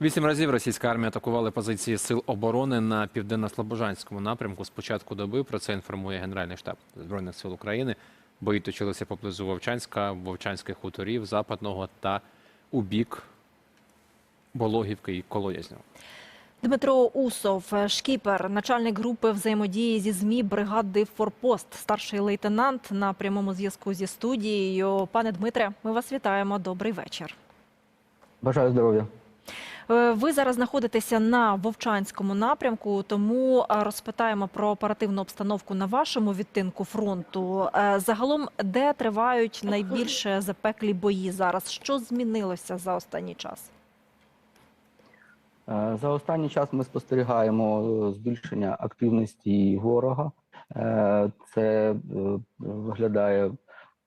Вісім разів російська армія атакувала позиції сил оборони на південно-слобожанському напрямку з початку доби. Про це інформує Генеральний штаб збройних сил України. Бої точилися поблизу Вовчанська, Вовчанських хуторів, Западного та у бік Бологівки і Колодязного. Дмитро Усов, шкіпер, начальник групи взаємодії зі ЗМІ бригади Форпост, старший лейтенант на прямому зв'язку зі студією. Пане Дмитре, ми вас вітаємо. Добрий вечір. Бажаю здоров'я. Е, Ви зараз знаходитеся на Вовчанському напрямку, тому е, розпитаємо про оперативну обстановку на вашому відтинку фронту. Е, Загалом, де тривають найбільш запеклі бої зараз? Що змінилося за останній час? За останній час ми спостерігаємо збільшення активності ворога. Це виглядає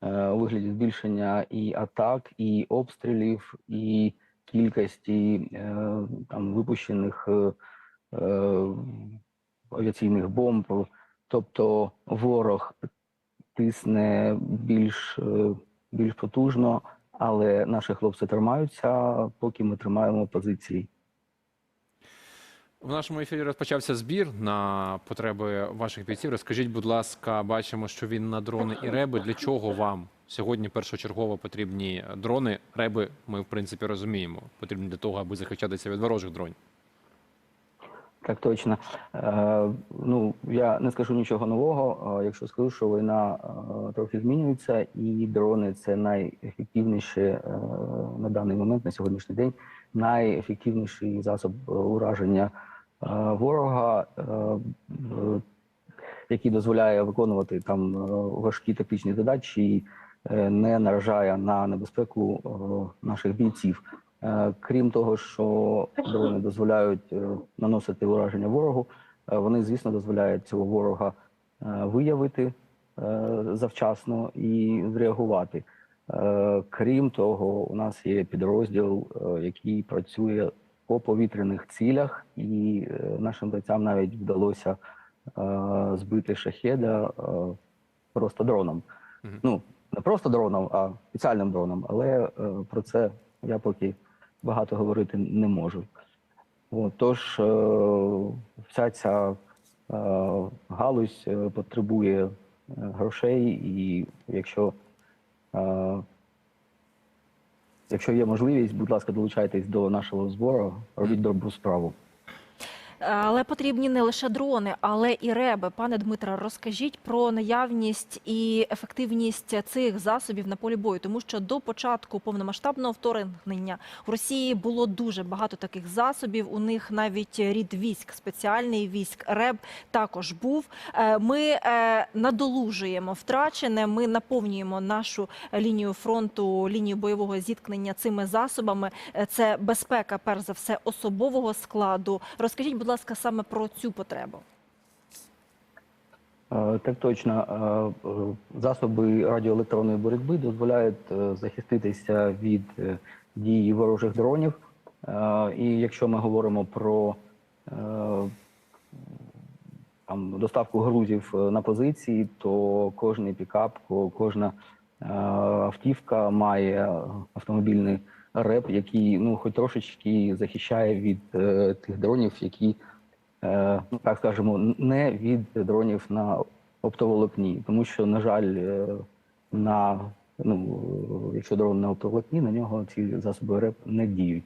у вигляді збільшення і атак, і обстрілів, і кількості е, там випущених е, е, авіаційних бомб. Тобто ворог тисне більш, більш потужно, але наші хлопці тримаються, поки ми тримаємо позиції. В нашому ефірі розпочався збір на потреби ваших бійців. Розкажіть, будь ласка, бачимо, що він на дрони і реби. Для чого вам сьогодні першочергово потрібні дрони? Реби ми в принципі розуміємо. Потрібні для того, аби захищатися від ворожих дронів. Так точно. Е, ну я не скажу нічого нового. е, якщо скажу, що війна е, трохи змінюється, і дрони це найефективніше на даний момент, на сьогоднішній день, найефективніший засоб ураження е, ворога, який дозволяє виконувати там важкі тактичні задачі, не наражає на небезпеку е, наших бійців. Е, Крім того, що дрони дозволяють е, наносити ураження ворогу, е, вони, звісно, дозволяють цього ворога е, виявити е, завчасно і зреагувати. Е, Крім того, у нас є підрозділ, е, який працює по повітряних цілях, і е, нашим бойцям навіть вдалося е, збити шахеда е, просто дроном. Ну, не просто дроном, а спеціальним дроном. Але е, про це я поки багато говорити не можу. От, тож е, вся ця е, галузь потребує грошей, і якщо, якщо є можливість, будь ласка, долучайтесь до нашого збору, робіть добру справу. Але потрібні не лише дрони, але і реби. Пане Дмитре, розкажіть про наявність і ефективність цих засобів на полі бою, тому що до початку повномасштабного вторгнення в Росії було дуже багато таких засобів. У них навіть рід військ, спеціальний військ РЕБ також був. Е, Ми е, надолужуємо втрачене. Ми наповнюємо нашу лінію фронту, лінію бойового зіткнення цими засобами. Е, Це безпека, перш за все, особового складу. Розкажіть, будь саме про цю потребу. Е, Так точно, Е, засоби радіоелектронної боротьби дозволяють е, захиститися від дії ворожих дронів. І якщо ми говоримо про там, доставку грузів на позиції, то кожний пікап, кожна автівка має автомобільний реп, який ну, хоч трошечки захищає від е, тих дронів, які е, ну так скажемо, не від дронів на оптоволокні, тому що, на жаль, е, на ну, якщо дрон на оптоволокні, на нього ці засоби РЕП не діють.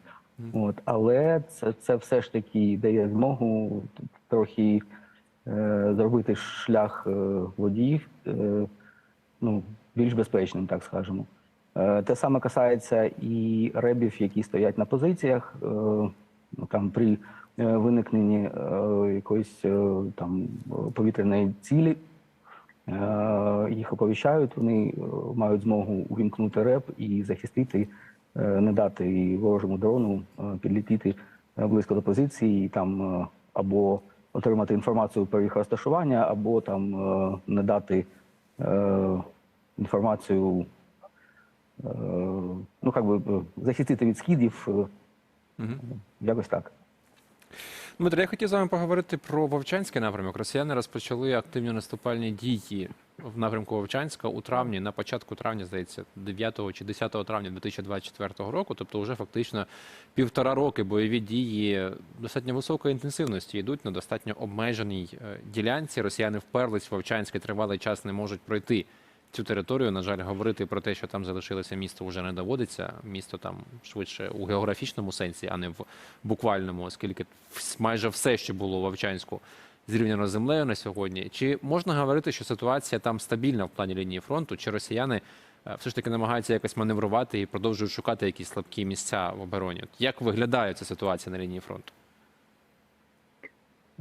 От, але це, це все ж таки дає змогу трохи е, зробити шлях е, водіїв е, ну, більш безпечним, так скажемо. Е, те саме касається і ребів, які стоять на позиціях. Е, ну, там при е, виникненні якоїсь там повітряної цілі. Їх оповіщають, вони мають змогу увімкнути реп і захистити, не дати ворожому дрону підлітіти близько до позиції, там або отримати інформацію про їх розташування, або там не дати інформацію, ну як би е, захистити від скидів, е, Мгм. якось так. Дмитро, я хотів з вами поговорити про Вовчанський напрямок. Росіяни розпочали активні наступальні дії в напрямку Вовчанська у травні, на початку травня, здається, 9 чи 10 травня 2024 року. Тобто, вже фактично півтора роки бойові дії достатньо високої інтенсивності йдуть на достатньо обмеженій е, ділянці. Росіяни вперлись в Вовчанськ і тривалий час не можуть пройти цю територію. На жаль, говорити про те, що там залишилося місто, вже не доводиться. Місто там швидше у географічному сенсі, а не в буквальному, оскільки майже все, що було в Вовчанську, зрівняно з землею на сьогодні. Чи можна говорити, що ситуація там стабільна в плані лінії фронту? Чи росіяни е, все ж таки намагаються якось маневрувати і продовжують шукати якісь слабкі місця в обороні? Як виглядає ця ситуація на лінії фронту?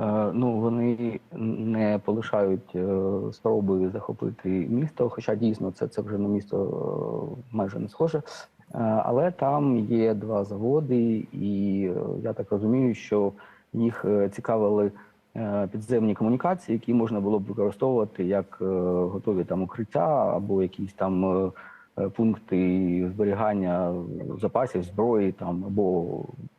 Е, Ну, вони не полишають е, спроби захопити місто, хоча дійсно це, це вже на місто е, майже не схоже. Але там є два заводи, і я так розумію, що їх цікавили підземні комунікації, які можна було б використовувати як готові там укриття або якісь там пункти зберігання запасів зброї, там або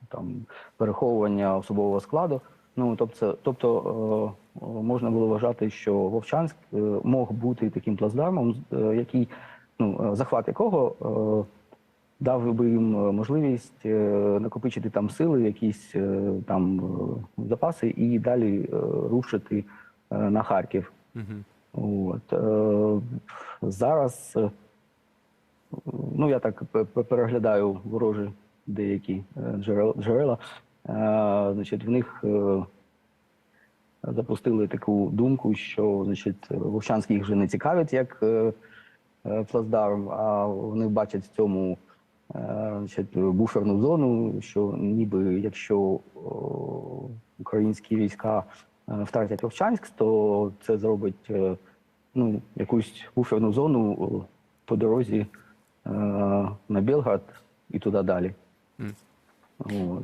там переховування особового складу. Ну тобто, тобто е, можна було вважати, що Вовчанськ е, мог бути таким плацдармом, е, який ну захват якого е, дав би їм можливість е, накопичити там сили, якісь е, там е, запаси, і далі е, рушити е, на Харків. Угу. От е, зараз, е, ну я так пе- пе- переглядаю ворожі деякі джерела. Е, значить, в них е, запустили таку думку, що значить, Вовчанський їх вже не цікавить як е, плацдарм, а вони бачать в цьому значить, буферну зону, що ніби якщо українські війська втратять Вовчанськ, то це зробить ну, якусь буферну зону по дорозі на Білград і туди далі. Мгм. От.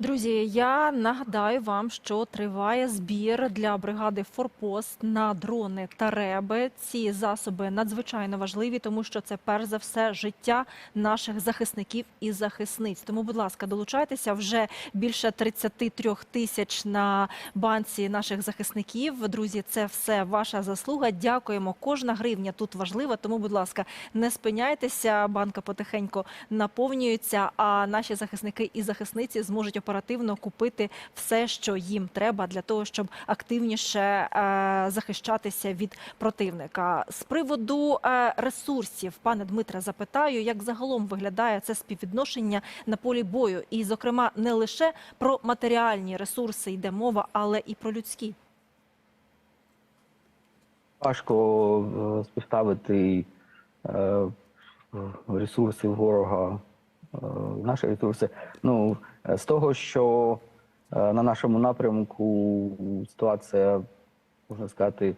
Друзі, я нагадаю вам, що триває збір для бригади Форпост на дрони та реби. Ці засоби надзвичайно важливі, тому що це перш за все життя наших захисників і захисниць. Тому, будь ласка, долучайтеся вже більше 33 тисяч на банці наших захисників. Друзі, це все ваша заслуга. Дякуємо. Кожна гривня тут важлива. Тому, будь ласка, не спиняйтеся. Банка потихеньку наповнюється. А наші захисники і захисниці зможуть оперативно купити все, що їм треба для того, щоб активніше е, захищатися від противника. З приводу е, ресурсів, пане Дмитре, запитаю, як загалом виглядає це співвідношення на полі бою, і, зокрема, не лише про матеріальні ресурси йде мова, але і про людські. Важко е, співставити ресурси ворога, наші ресурси. Ну, з того, що е, на нашому напрямку ситуація, можна сказати,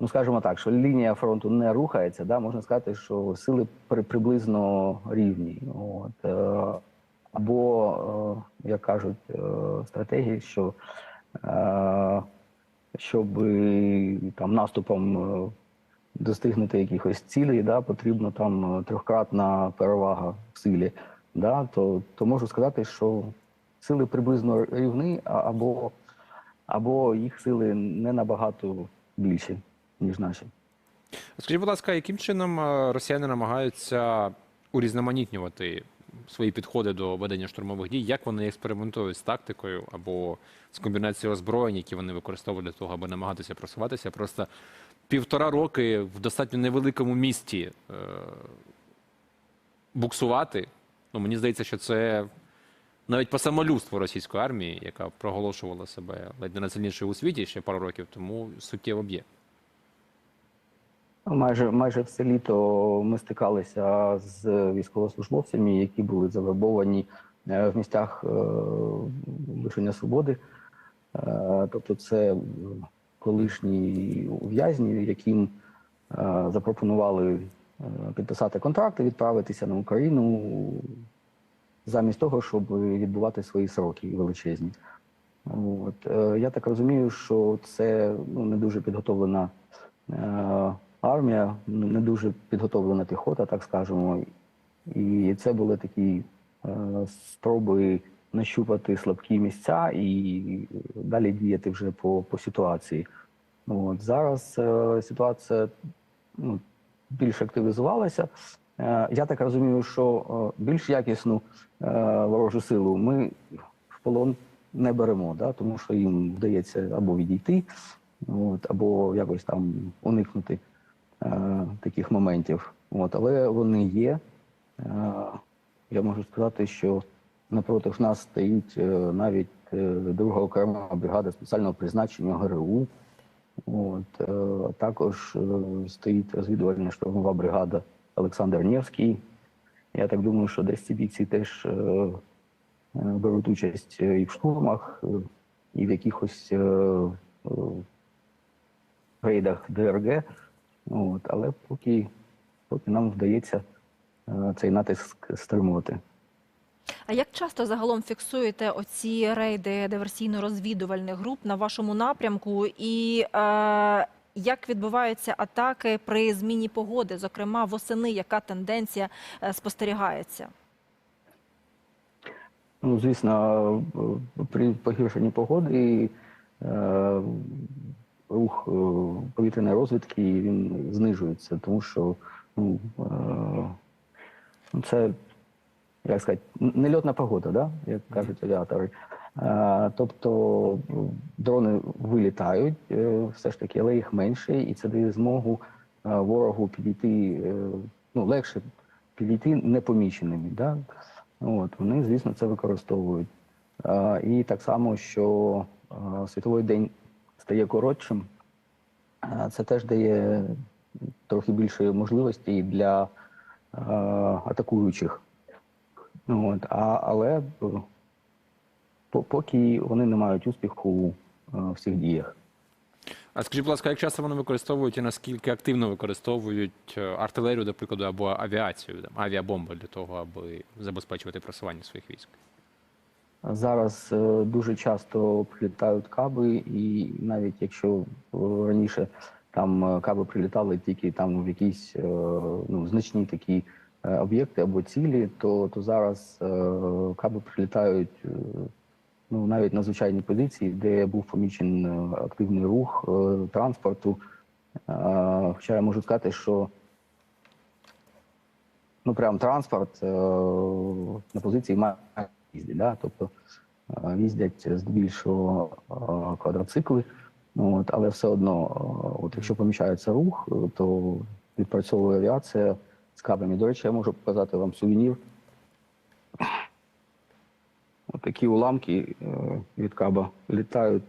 ну скажімо так, що лінія фронту не рухається, да, можна сказати, що сили при, приблизно рівні. От, е, або, е, як кажуть, стратегії, що щоб там наступом достигнути якихось цілей, да, потрібно там е, трьохкратна перевага в силі. Да, то, то можу сказати, що сили приблизно рівні, або, або їх сили не набагато більші, ніж наші. Скажіть, будь ласка, яким чином е, росіяни намагаються урізноманітнювати свої підходи до ведення штурмових дій? Як вони експериментують з тактикою або з комбінацією озброєнь, які вони використовують для того, аби намагатися просуватися? Просто півтора роки в достатньо невеликому місті е, буксувати. Ну, мені здається, що це навіть по самолюбству російської армії, яка проголошувала себе ледь не найсильнішою у світі ще пару років тому, суттєво б'є. Майже майже все літо ми стикалися з військовослужбовцями, які були завербовані е, в місцях е, лишення свободи. Тобто, це колишні ув'язні, яким е, запропонували е, підписати контракти, відправитися на Україну замість того, щоб відбувати свої сроки величезні. От. е, Я так розумію, що це ну, не дуже підготовлена армія, не дуже підготовлена піхота, так скажемо. І це були такі спроби нащупати слабкі місця і далі діяти вже по, по ситуації. От зараз е, ситуація ну, більш активізувалася. Е, я так розумію, що е, більш якісну е, ворожу силу ми в полон не беремо, да, тому що їм вдається або відійти, от, або якось там уникнути е, таких моментів. От, але вони є. Е, я можу сказати, що напроти нас стоїть е, навіть е, друга окрема бригада спеціального призначення ГРУ. От, е, також стоїть розвідувальна штурмова бригада Олександр Невський. Я так думаю, що десь ці бійці теж беруть участь і в штурмах, і в якихось рейдах ДРГ. От, але поки, поки нам вдається цей натиск стримувати. А як часто загалом фіксуєте оці рейди диверсійно-розвідувальних груп на вашому напрямку? І е, як відбуваються атаки при зміні погоди? Зокрема, восени, яка тенденція е, спостерігається? Ну, звісно, е, при погіршенні погоди е, рух е, повітряної розвідки він знижується, тому що ну, е, ну, це, як сказати, нельотна погода, да? як кажуть авіатори. Тобто е, дрони вилітають е, все ж таки, але їх менше, і це дає змогу е, ворогу підійти, е, ну, легше підійти непоміченими. Да? От, вони, звісно, це використовують. І так само, що світовий день стає коротшим, це теж дає трохи більше можливостей для атакуючих. От, а, але е, поки вони не мають успіху а, в цих діях. А скажіть, будь ласка, як часто вони використовують і наскільки активно використовують е, артилерію, до прикладу, або авіацію, там, авіабомби для того, аби забезпечувати просування своїх військ? Зараз е, дуже часто прилітають каби, і навіть якщо е, раніше там е, каби прилітали тільки там в якісь е, ну, значні такі е, об'єкти або цілі, то, то зараз е, каби прилітають е, ну, навіть на звичайні позиції, де був помічен е, активний рух е, транспорту. Е, Хоча я можу сказати, що ну прям транспорт е, на позиції має їздить, да? тобто е, їздять здебільшого е, квадроцикли, ну, от, але все одно, е, от якщо помічається рух, е, то відпрацьовує авіація з кабами. До речі, я можу показати вам сувенір. Такі уламки е, від каба літають.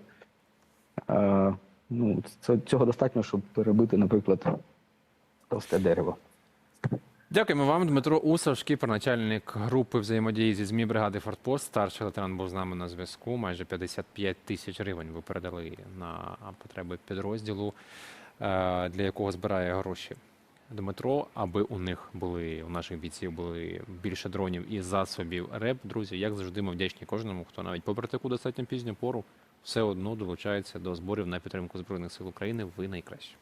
Е, ну, цього достатньо, щоб перебити, наприклад, товсте дерево. Дякуємо вам, Дмитро Усов, шкіпер, начальник групи взаємодії зі ЗМІ бригади Фортпост. Старший лейтенант був з нами на зв'язку. Майже 55 тисяч гривень ви передали на потреби підрозділу, е, для якого збирає гроші. Дмитро, аби у них були, у наших бійців були більше дронів і засобів РЕП. Друзі, як завжди, ми вдячні кожному, хто навіть попри таку достатньо пізню пору все одно долучається до зборів на підтримку Збройних сил України. Ви найкращі.